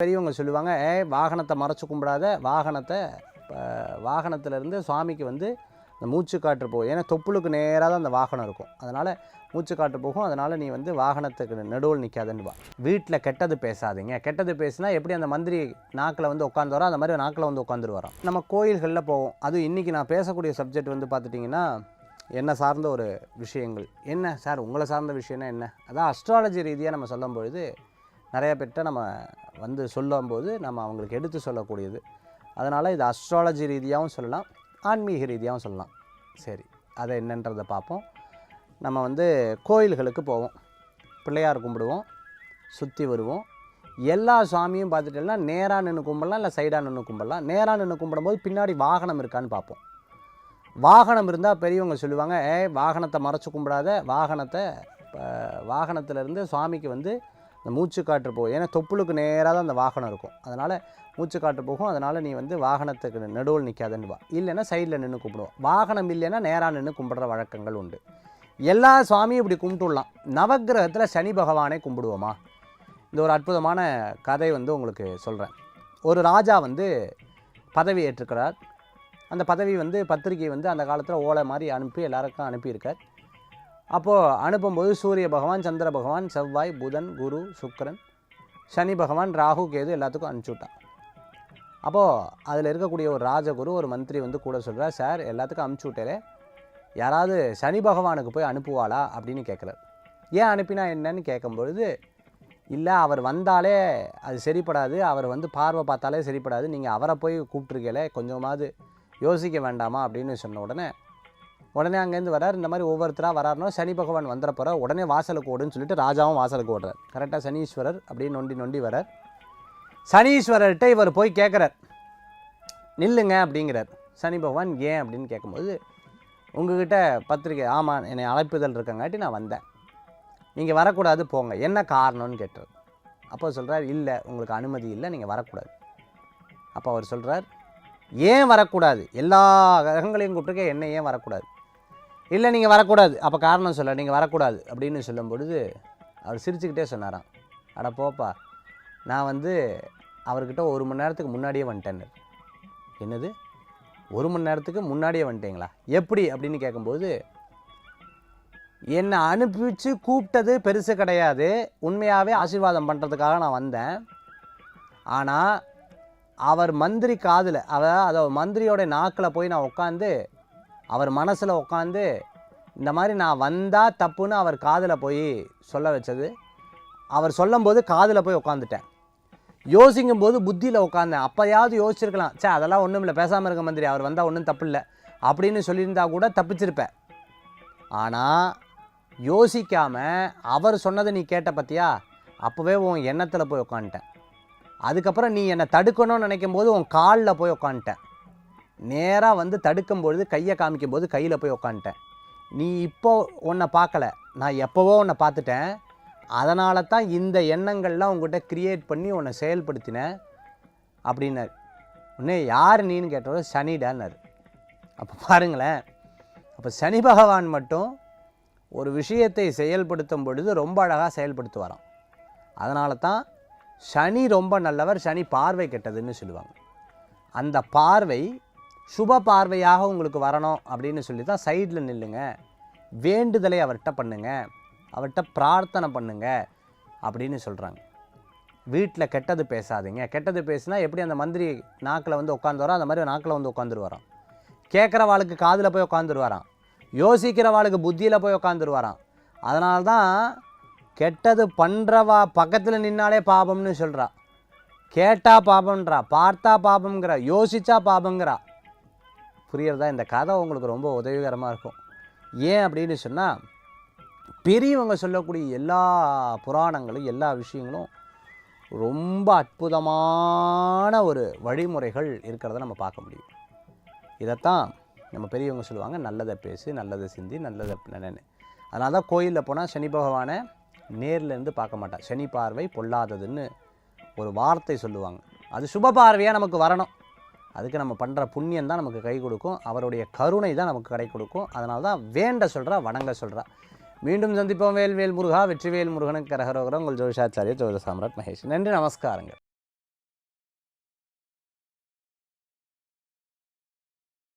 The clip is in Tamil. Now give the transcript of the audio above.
பெரியவங்க சொல்லுவாங்க ஏ வாகனத்தை மறைச்சு கும்பிடாத வாகனத்தை வாகனத்திலேருந்து சுவாமிக்கு வந்து இந்த மூச்சு காற்று போகும் ஏன்னா தொப்புளுக்கு நேராக தான் அந்த வாகனம் இருக்கும். அதனால் மூச்சு காற்று போகும் அதனால் நீ வந்து வாகனத்துக்கு நடுவில் நிற்காதுன்னு வீட்டில் கெட்டது பேசாதீங்க. கெட்டது பேசினா எப்படி அந்த மந்திரி நாக்கில் வந்து உட்காந்து வரோம் அந்த மாதிரி நாக்கில் வந்து உட்காந்துட்டு வரோம் நம்ம கோயில்களில் போவோம். அதுவும் இன்றைக்கி நான் பேசக்கூடிய சப்ஜெக்ட் வந்து பார்த்துட்டிங்கன்னா என்ன சார்ந்த ஒரு விஷயங்கள். என்ன சார்? உங்களை சார்ந்த விஷயம்னா என்ன? அதான் அஸ்ட்ராலஜி ரீதியாக நம்ம சொல்லும் பொழுது நிறைய பேர்கிட்ட நம்ம வந்து சொல்லும்போது நம்ம அவங்களுக்கு எடுத்து சொல்லக்கூடியது. அதனால் இது அஸ்ட்ராலஜி ரீதியாகவும் சொல்லலாம் ஆன்மீக ரீதியாகவும் சொல்லலாம். சரி அதை என்னன்றதை பார்ப்போம். நம்ம வந்து கோயில்களுக்கு போவோம். பிள்ளையார் கும்பிடுவோம் சுற்றி வருவோம். எல்லா சாமியும் பார்த்துட்டோம்னா நேராக நின்று கும்பிடலாம் இல்லை சைடாக நின்று கும்பிடலாம். நேராக நின்று கும்பிடும்போது பின்னாடி வாகனம் இருக்கான்னு பார்ப்போம். வாகனம் இருந்தால் பெரியவங்க சொல்லுவாங்க ஏ வாகனத்தை மறைச்சி கும்பிடாத வாகனத்தை வாகனத்திலேருந்து சுவாமிக்கு வந்து இந்த மூச்சு காற்று போகும். ஏன்னா தொப்புளுக்கு நேராக தான் அந்த வாகனம் இருக்கும். அதனால் மூச்சு காற்று போகும். அதனால் நீ வந்து வாகனத்துக்கு நடுவில் நிற்காதுன்னுவா இல்லைன்னா சைடில் நின்று கும்பிடுவோம். வாகனம் இல்லைன்னா நேராக நின்று கும்பிடுற வழக்கங்கள் உண்டு. எல்லா சுவாமியும் இப்படி கும்பிட்டுடலாம். நவக்கிரகத்தில் சனி பகவானை கும்பிடுவோமா? இந்த ஒரு அற்புதமான கதை வந்து உங்களுக்கு சொல்கிறேன் ஒரு ராஜா வந்து பதவி ஏற்றுக்கிறார் அந்த பதவி வந்து பத்திரிகை வந்து அந்த காலத்தில் ஓலை மாதிரி அனுப்பி எல்லாருக்கும் அனுப்பியிருக்கார். அப்போது அனுப்பும்போது சூரிய பகவான் சந்திர பகவான் செவ்வாய் புதன் குரு சுக்கரன் சனி பகவான் ராகு கேது எல்லாத்துக்கும் அனுப்பிச்சுட்டான். அப்போது அதில் இருக்கக்கூடிய ஒரு ராஜகுரு ஒரு மந்திரி வந்து கூட சொல்கிறார் சார் எல்லாத்துக்கும் அனுப்பிச்சி விட்டாரே யாராவது சனி பகவானுக்கு போய் அனுப்புவாளா? அப்படின்னு கேட்குறாரு. ஏன் அனுப்பினா என்னன்னு கேட்கும்பொழுது இல்லை அவர் வந்தாலே அது சரிப்படாது. அவர் வந்து பார்வை பார்த்தாலே சரிப்படாது. நீங்கள் அவரை போய் கூப்பிட்ருக்கல கொஞ்சமாவது யோசிக்க வேண்டாமா? அப்படின்னு சொன்ன உடனே உடனே அங்கேருந்து வரார். இந்த மாதிரி ஒவ்வொருத்தராக வராருனோ சனி பகவான் வந்துட போகிறார் உடனே வாசலுக்கு ஓடுன்னு சொல்லிட்டு ராஜாவும் வாசலுக்கு ஓடுறார். கரெக்டாக சனீஸ்வரர் அப்படின்னு நொண்டி நொண்டி வரார். சனீஸ்வரர்கிட்ட இவர் போய் கேட்குறார் நில்லுங்க அப்படிங்கிறார். சனி பகவான் ஏன்? அப்படின்னு கேட்கும்போது உங்ககிட்ட பத்திரிக்கை ஆமாம் என்னை அழைப்புதல் இருக்கங்காட்டி நான் வந்தேன். நீங்கள் வரக்கூடாது போங்க. என்ன காரணம்னு கேட்டார். அப்போ சொல்கிறார் இல்லை உங்களுக்கு அனுமதி இல்லை நீங்கள் வரக்கூடாது. அப்போ அவர் சொல்கிறார் ஏன் வரக்கூடாது? எல்லா கிரகங்களையும் கூப்பிட்டுருக்க என்ன ஏன் வரக்கூடாது? இல்லை நீங்கள் வரக்கூடாது. அப்போ காரணம் சொல்ல நீங்கள் வரக்கூடாது. அப்படின்னு சொல்லும் பொழுது அவர் சிரிச்சுக்கிட்டே சொன்னாராம். அட போப்பா நான் வந்து அவர்கிட்ட ஒரு மணி நேரத்துக்கு முன்னாடியே வந்துட்டேன்னு. என்னது? ஒரு மணி நேரத்துக்கு முன்னாடியே வந்துட்டீங்களா? எப்படி? அப்படின்னு கேட்கும்போது என்னை அனுப்பிச்சு கூப்பிட்டது பெருசு கிடையாது. உண்மையாகவே ஆசீர்வாதம் பண்ணுறதுக்காக நான் வந்தேன். ஆனால் அவர் மந்திரி காதில் அதாவது அதை மந்திரியோட நாக்கில் போய் நான் உட்காந்து அவர் மனசில் உட்காந்து இந்த மாதிரி நான் வந்தால் தப்புன்னு அவர் காதில் போய் சொல்ல வச்சது. அவர் சொல்லும்போது காதில் போய் உட்காந்துட்டேன் யோசிக்கும் போது புத்தியில் உட்காந்தேன் அப்போயாவது யோசிச்சிருக்கலாம். சே அதெல்லாம் ஒன்றும் இல்லை பேசாமல் இருக்க மந்திரி அவர் வந்தால் ஒன்றும் தப்பு இல்லை அப்படின்னு சொல்லியிருந்தா கூட தப்பிச்சிருப்பேன். ஆனால் யோசிக்காமல் அவர் சொன்னதை நீ கேட்ட பற்றியா அப்போவே உன் எண்ணத்தில் போய் உட்காந்துட்டேன் அதுக்கப்புறம் நீ என்னை தடுக்கணும்னு நினைக்கும் போது உன் காலில் போய் உட்காந்துட்டேன் நேராக வந்து தடுக்கும் பொழுது கையை காமிக்கும் போது கையில் போய் உட்காந்துட்டேன் நீ இப்போ உன்னை பார்க்கல. நான் எப்போவோ உன்னை பார்த்துட்டேன். அதனால தான் இந்த எண்ணங்கள்லாம் உங்ககிட்ட க்ரியேட் பண்ணி உன்னை செயல்படுத்தினேன் அப்படின்னார். உடனே யார் நீன்னு கேட்டவர் சனிடான்னார் அப்போ பாருங்களேன். அப்போ சனி பகவான் மட்டும் ஒரு விஷயத்தை செயல்படுத்தும் பொழுது ரொம்ப அழகாக செயல்படுத்துவாராம். அதனால தான் சனி ரொம்ப நல்லவர் சனி பார்வை கெட்டதுன்னு சொல்லுவாங்க. அந்த பார்வை சுப பார்வையாக உங்களுக்கு வரணும் அப்படின்னு சொல்லி தான் சைடில் நில்லுங்க. வேண்டுதலை அவர்கிட்ட பண்ணுங்க. அவர்கிட்ட பிரார்த்தனை பண்ணுங்க அப்படின்னு சொல்கிறாங்க வீட்டில் கெட்டது பேசாதீங்க. கெட்டது பேசினா எப்படி அந்த மந்திரி நாக்கில் வந்து உட்காந்து வரோம் அந்த மாதிரி நாக்கில் வந்து உட்காந்துருவாராம் கேட்குறவாளுக்கு காதில் போய் உட்காந்துருவாராம் யோசிக்கிறவாளுக்கு புத்தியில் போய் உட்காந்துருவாராம் அதனால தான் கெட்டது பண்ணுறவா பக்கத்தில் நின்னாலே பாபம்னு சொல்கிறா கேட்டால் பாபம்ன்றா பார்த்தா பாபம்ங்கிறா யோசிச்சா பாபங்கிறா புரியறதா? இந்த கதை உங்களுக்கு ரொம்ப உதவிகரமாக இருக்கும். ஏன் அப்படின்னு சொன்னால் பெரியவங்க சொல்லக்கூடிய எல்லா புராணங்களும் எல்லா விஷயங்களும் ரொம்ப அற்புதமான ஒரு வழிமுறைகள் இருக்கிறத நம்ம பார்க்க முடியும். இதைத்தான் நம்ம பெரியவங்க சொல்லுவாங்க நல்லதை பேசி நல்லதை சிந்தி நல்லதை நினைன்னு. அதனால தான் கோயிலில் போனால் சனி பகவானை நேர்லேருந்து பார்க்க மாட்டான். சனி பார்வை பொல்லாததுன்னு ஒரு வார்த்தை சொல்லுவாங்க. அது சுப பார்வையாக நமக்கு வரணும். அதுக்கு நம்ம பண்ணுற புண்ணியம் தான் நமக்கு கை கொடுக்கும். அவருடைய கருணை தான் நமக்கு கடை கொடுக்கும். அதனால தான் வேண்ட சொல்கிறா வணங்க சொல்கிறா மீண்டும் சந்திப்போம். வேல்வேல் முருகா வெற்றிவேல் முருகனுக்கு கரகரோகரம் உங்கள் ஜோதிஷாச்சாரிய ஜோதிட சாம்ராட் மகேஷ். நன்றி நமஸ்காரங்கள்.